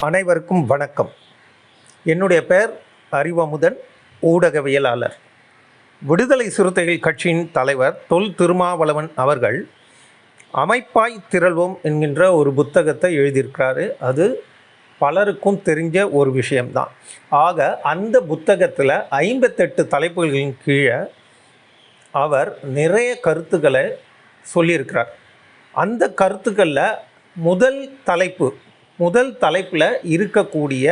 அனைவருக்கும் வணக்கம். என்னுடைய பெயர் அறிவமுதன் ஊடகவியலாளர். விடுதலை சிறுத்தைகள் கட்சியின் தலைவர் தொல் திருமாவளவன் அவர்கள் அமைப்பாய் திரள்வோம் என்கின்ற ஒரு புத்தகத்தை எழுதியிருக்கிறாரு. அது பலருக்கும் தெரிஞ்ச ஒரு விஷயம்தான். ஆக அந்த புத்தகத்தில் ஐம்பத்தெட்டு தலைப்புகளின் கீழே அவர் நிறைய கருத்துக்களை சொல்லியிருக்கிறார். அந்த கருத்துக்களில் முதல் தலைப்பு முதல் தலைப்பில் இருக்கக்கூடிய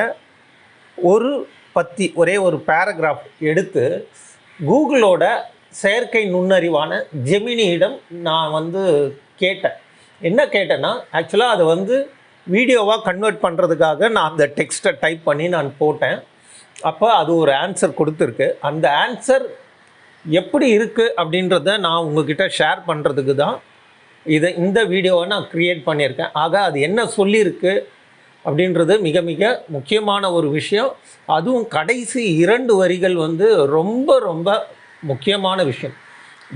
ஒரு பத்தி ஒரே ஒரு பேராகிராஃப் எடுத்து கூகுளோட செயற்கை நுண்ணறிவான ஜெமினியிடம் நான் வந்து கேட்டேன். என்ன கேட்டேன்னா ஆக்சுவலாக அதை வந்து வீடியோவாக கன்வெர்ட் பண்ணுறதுக்காக நான் அந்த டெக்ஸ்ட்டை டைப் பண்ணி நான் போட்டேன். அப்போ அது ஒரு ஆன்சர் கொடுத்துருக்கு. அந்த ஆன்சர் எப்படி இருக்குது அப்படின்றத நான் உங்ககிட்ட ஷேர் பண்ணுறதுக்கு தான் இதை இந்த வீடியோவை நான் க்ரியேட் பண்ணியிருக்கேன். ஆக அது என்ன சொல்லியிருக்கு அப்படின்றது மிக மிக முக்கியமான ஒரு விஷயம். அதுவும் கடைசி இரண்டு வரிகள் வந்து ரொம்ப ரொம்ப முக்கியமான விஷயம்.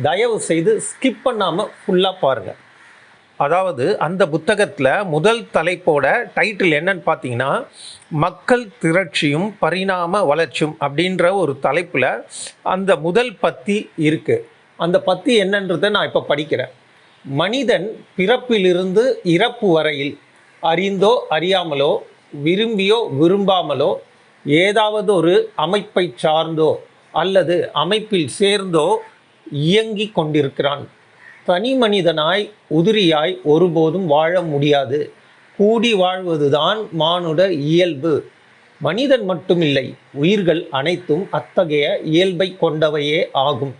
தயவு செய்து ஸ்கிப் பண்ணாமல் ஃபுல்லாக பாருங்கள் அதாவது அந்த புத்தகத்தில் முதல் தலைப்போட டைட்டில் என்னன்னு பார்த்தீங்கன்னா மக்கள் திரட்சியும் பரிணாம வளர்ச்சியும் அப்படின்ற ஒரு தலைப்பில் அந்த முதல் பத்தி இருக்குது அந்த பத்தி என்னன்றதை நான் இப்போ படிக்கிறேன். மனிதன் பிறப்பிலிருந்து இறப்பு வரையில் அறிந்தோ அறியாமலோ விரும்பியோ விரும்பாமலோ ஏதாவது ஒரு அமைப்பை சார்ந்தோ அல்லது அமைப்பில் சேர்ந்தோ இயங்கிக் கொண்டிருக்கிறான். தனி மனிதனாய் உதிரியாய் ஒருபோதும் வாழ முடியாது. கூடி வாழ்வதுதான் மானுட இயல்பு. மனிதன் மட்டுமில்லை உயிர்கள் அனைத்தும் அத்தகைய இயல்பை கொண்டவையே ஆகும்.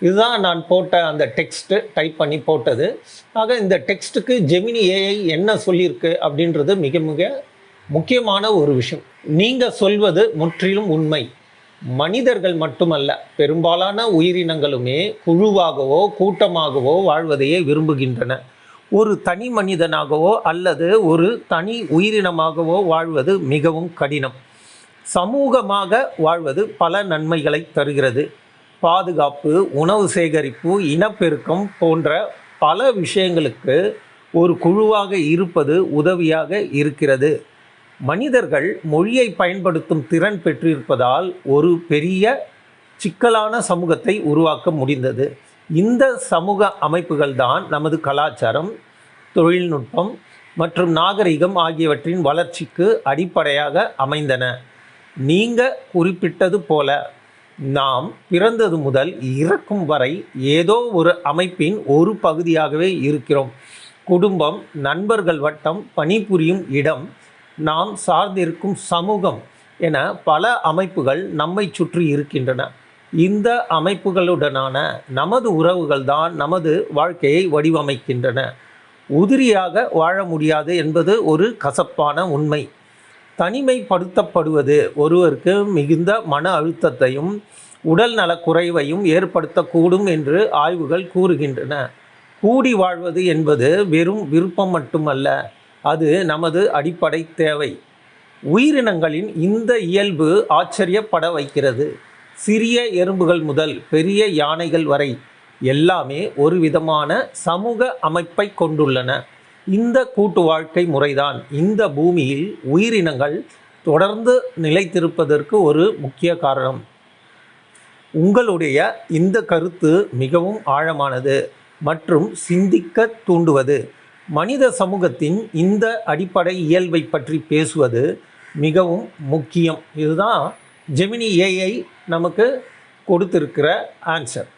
இதுதான் நான் போட்ட அந்த டெக்ஸ்ட்டு டைப் பண்ணி போட்டது. ஆக இந்த டெக்ஸ்ட்டுக்கு ஜெமினி ஏஐ என்ன சொல்லியிருக்கு அப்படின்றது மிக மிக முக்கியமான ஒரு விஷயம். நீங்கள் சொல்வது முற்றிலும் உண்மை. மனிதர்கள் மட்டுமல்ல பெரும்பாலான உயிரினங்களுமே குழுவாகவோ கூட்டமாகவோ வாழ்வதையே விரும்புகின்றன. ஒரு தனி மனிதனாகவோ அல்லது ஒரு தனி உயிரினமாகவோ வாழ்வது மிகவும் கடினம். சமூகமாக வாழ்வது பல நன்மைகளை தருகிறது. பாதுகாப்பு உணவு சேகரிப்பு இனப்பெருக்கம் போன்ற பல விஷயங்களுக்கு ஒரு குழுவாக இருப்பது உதவியாக இருக்கிறது. மனிதர்கள் மொழியை பயன்படுத்தும் திறன் பெற்றிருப்பதால் ஒரு பெரிய சிக்கலான சமூகத்தை உருவாக்க முடிந்தது. இந்த சமூக அமைப்புகள் தான் நமது கலாச்சாரம் தொழில்நுட்பம் மற்றும் நாகரிகம் ஆகியவற்றின் வளர்ச்சிக்கு அடிப்படையாக அமைந்தன. நீங்கள் குறிப்பிட்டது போல நாம் பிறந்தது முதல் இறக்கும் வரை ஏதோ ஒரு அமைப்பின் ஒரு பகுதியாகவே இருக்கிறோம். குடும்பம் நண்பர்கள் வட்டம் பணிபுரியும் இடம் நாம் சார்ந்திருக்கும் சமூகம் என பல அமைப்புகள் நம்மை சுற்றி இருக்கின்றன. இந்த அமைப்புகளுடனான நமது உறவுகள் தான் நமது வாழ்க்கையை வடிவமைக்கின்றன. உதிரியாக வாழ முடியாது என்பது ஒரு கசப்பான உண்மை. தனிமைப்படுத்தப்படுவது ஒருவருக்கு மிகுந்த மன அழுத்தத்தையும் உடல் நலக்குறைவையும் ஏற்படுத்தக்கூடும் என்று ஆய்வுகள் கூறுகின்றன. கூடி வாழ்வது என்பது வெறும் விருப்பம் மட்டுமல்ல அது நமது அடிப்படை தேவை. உயிரினங்களின் இந்த இயல்பு ஆச்சரியப்பட வைக்கிறது. சிறிய எறும்புகள் முதல் பெரிய யானைகள் வரை எல்லாமே ஒரு விதமான சமூக அமைப்பை கொண்டுள்ளன. இந்த கூட்டு வாழ்க்கை முறைதான். இந்த பூமியில் உயிரினங்கள் தொடர்ந்து நிலைத்திருப்பதற்கு ஒரு முக்கிய காரணம். உங்களுடைய இந்த கருத்து மிகவும் ஆழமானது மற்றும் சிந்திக்க தூண்டுவது. மனித சமூகத்தின் இந்த அடிப்படை இயல்பை பற்றி பேசுவது மிகவும் முக்கியம். இதுதான் ஜெமினி ஏஐ நமக்கு கொடுத்திருக்கிற ஆன்சர்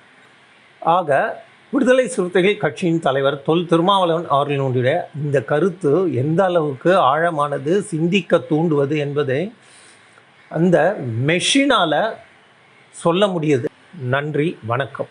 ஆக விடுதலை சிறுத்தைகள் கட்சியின் தலைவர் தொல் திருமாவளவன் அவர்களினுடைய இந்த கருத்து எந்த அளவுக்கு ஆழமானது சிந்திக்க தூண்டுவது என்பதை அந்த மெஷினால் சொல்ல முடியுது. நன்றி வணக்கம்.